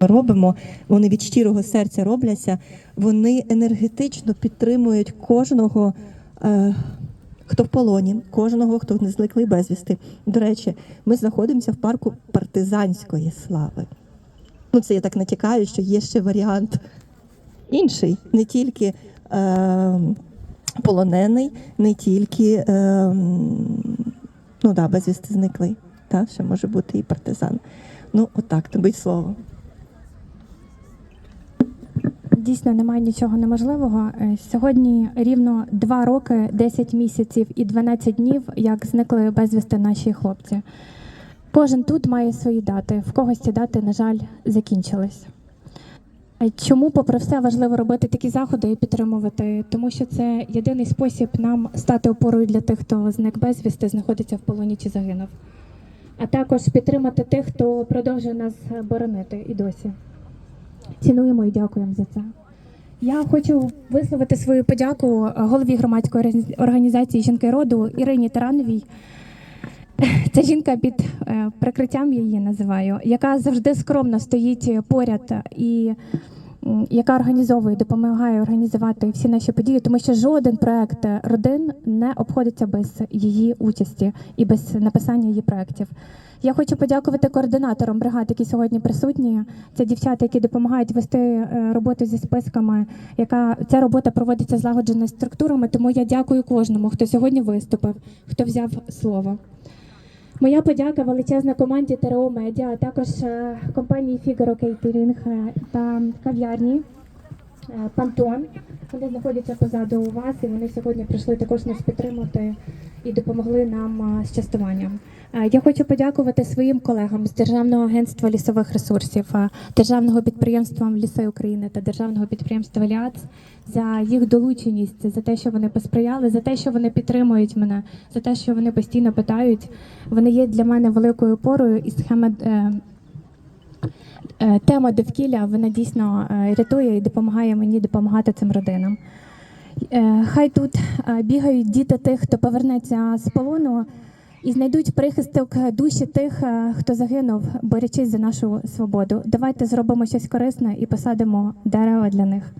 робимо, вони від щирого серця робляться, вони енергетично підтримують кожного, е, хто в полоні, кожного, хто не зниклий безвісти. До речі, ми знаходимося в парку партизанської слави. Ну, це я так натякаю, що є ще варіант інший, не тільки е, полонений, не тільки е, ну, да, безвісти зниклий. Та, ще може бути і партизан. Ну, отак, тобі слово. Дійсно, немає нічого неможливого. Е, Сьогодні рівно 2 роки, 10 місяців і 12 днів, як зникли безвісти наші хлопці. Кожен тут має свої дати. В когось ці дати, на жаль, закінчились. Е, Чому, попри все, важливо робити такі заходи і підтримувати? Тому що це єдиний спосіб нам стати опорою для тих, хто зник безвісти, знаходиться в полоні чи загинув. А також підтримати тих, хто продовжує нас боронити і досі. Цінуємо і дякуємо за це. Я хочу висловити свою подяку голові громадської органі- організації жінки роду Ірині Тарановій. Це жінка під е, прикриттям я її називаю, яка завжди скромно стоїть поряд і яка організовує, допомагає організувати всі наші події, тому що жоден проект родин не обходиться без її участі і без написання її проєктів. Я хочу подякувати координаторам бригад, які сьогодні присутні. Це дівчата, які допомагають вести е, роботу зі списками. Яка ця робота проводиться злагоджено структурами. Тому я дякую кожному, хто сьогодні виступив, хто взяв слово. Моя подяка величезна команді ТРО Медіа, а також е, компанії Фігаро Кейтерінг е, та кав'ярні е, Пантон. Вони знаходяться позаду у вас, і вони сьогодні прийшли також нас підтримати і допомогли нам е, з частуванням. Е, Я хочу подякувати своїм колегам з Державного агентства лісових ресурсів, е, Державного підприємства Ліси України та Державного підприємства Ліац за їх долученість, за те, що вони посприяли, за те, що вони підтримують мене, за те, що вони постійно питають. Вони є для мене великою опорою і схема. Е, Тема довкілля вона дійсно е, рятує і допомагає мені допомагати цим родинам. Е, Хай тут бігають діти тих, хто повернеться з полону, і знайдуть прихисток душі тих, хто загинув, борючись за нашу свободу. Давайте зробимо щось корисне і посадимо дерева для них.